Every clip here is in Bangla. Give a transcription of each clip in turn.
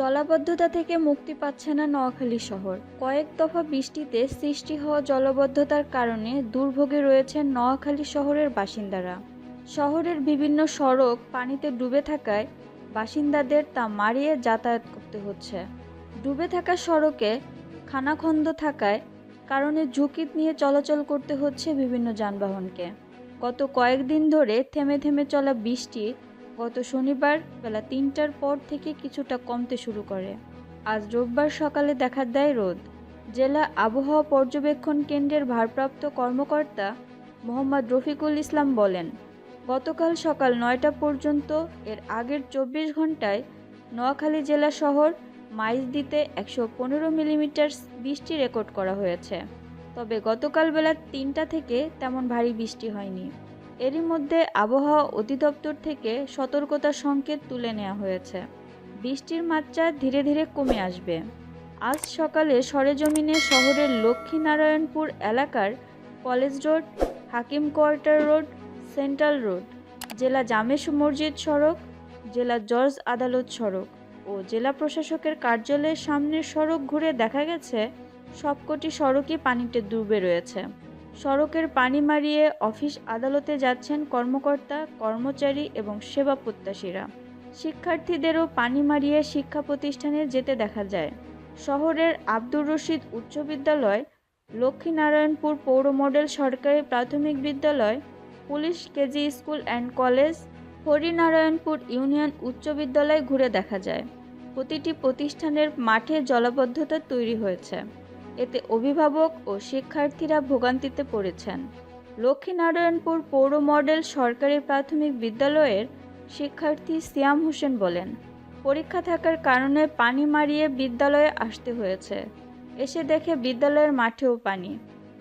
জলাবদ্ধতা থেকে মুক্তি পাচ্ছে না নোয়াখালী শহর। কয়েক দফা বৃষ্টিতে সৃষ্টি হওয়া জলাবদ্ধতার কারণে দুর্ভোগে রয়েছেন নোয়াখালী শহরের বাসিন্দারা। শহরের বিভিন্ন সড়ক পানিতে ডুবে থাকায় বাসিন্দাদের তা মারিয়ে যাতায়াত করতে হচ্ছে। ডুবে থাকা সড়কে খানাখন্দ থাকায় কারণে ঝুঁকি নিয়ে চলাচল করতে হচ্ছে বিভিন্ন যানবাহনকে। গত কয়েকদিন ধরে থেমে থেমে চলা বৃষ্টি গত শনিবার বেলা তিনটার পর থেকে কিছুটা কমতে শুরু করে। আজ রোববার সকালে দেখা দেয় রোদ। জেলা আবহাওয়া পর্যবেক্ষণ কেন্দ্রের ভারপ্রাপ্ত কর্মকর্তা মোহাম্মদ রফিকুল ইসলাম বলেন, গতকাল সকাল নয়টা পর্যন্ত এর আগের চব্বিশ ঘন্টায় নোয়াখালী জেলা শহর মাইজদিতে একশো পনেরো মিলিমিটার বৃষ্টি রেকর্ড করা হয়েছে। তবে গতকাল বেলা তিনটা থেকে তেমন ভারী বৃষ্টি হয়নি। এরই মধ্যে আবহাওয়া অধিদপ্তর থেকে সতর্কতা সংকেত তুলে নেওয়া হয়েছে। বৃষ্টির মাত্রা ধীরে ধীরে কমে আসবে। আজ সকালে সরেজমিনে শহরের লক্ষ্মীনারায়ণপুর এলাকার college road, Hakim quarter road, central road, জেলা জামেশ মসজিদ সড়ক, জেলা জর্জ আদালত সড়ক ও জেলা প্রশাসকের কার্যালয়ের সামনের সড়ক ঘুরে দেখা গেছে, সবকটি সড়কই পানিতে ডুবে রয়েছে। সড়কের পানি মারিয়ে অফিস আদালতে যাচ্ছেন কর্মকর্তা, কর্মচারী এবং সেবা প্রত্যাশীরা। শিক্ষার্থীদেরও পানি মারিয়ে শিক্ষা প্রতিষ্ঠানে যেতে দেখা যায়। শহরের আব্দুর রশিদ উচ্চ বিদ্যালয়, লক্ষ্মীনারায়ণপুর পৌর মডেল সরকারি প্রাথমিক বিদ্যালয়, police KG school and college, Harinarayanpur union উচ্চ বিদ্যালয় ঘুরে দেখা যায়। প্রতিটি প্রতিষ্ঠানের মাঠে জলাবদ্ধতা তৈরি হয়েছে। এতে অভিভাবক ও শিক্ষার্থীরা ভোগান্তিতে পড়েছেন। লক্ষ্মীনারায়ণপুর পৌর মডেল সরকারি প্রাথমিক বিদ্যালয়ের শিক্ষার্থী সিয়াম হোসেন বলেন, পরীক্ষা থাকার কারণে পানি মারিয়ে বিদ্যালয়ে আসতে হয়েছে। এসে দেখে বিদ্যালয়ের মাঠেও পানি।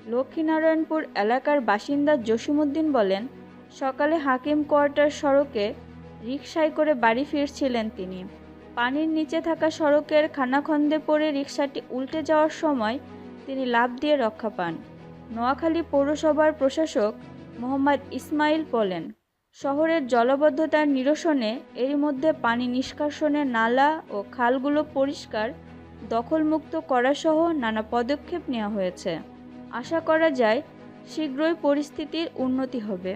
লক্ষ্মীনারায়ণপুর এলাকার বাসিন্দা জসিমুদ্দিন বলেন, সকালে হাকিম কোয়ার্টার সড়কে রিকশায় করে বাড়ি ফিরছিলেন তিনি। পানির নিচে থাকা সড়কের খানাখন্দে পড়ে রিকশাটি উল্টে যাওয়ার সময় তিনি লাফ দিয়ে রক্ষা পান। নোয়াখালী পৌরসভার প্রশাসক মোহাম্মদ ইসমাইল বলেন, শহরের জলবদ্ধতার নিরসনে এরই মধ্যে পানি নিষ্কাশনের নালা ও খালগুলো পরিষ্কার, দখলমুক্ত করাসহ নানা পদক্ষেপ নেওয়া হয়েছে। আশা করা যায়, শীঘ্রই পরিস্থিতির উন্নতি হবে।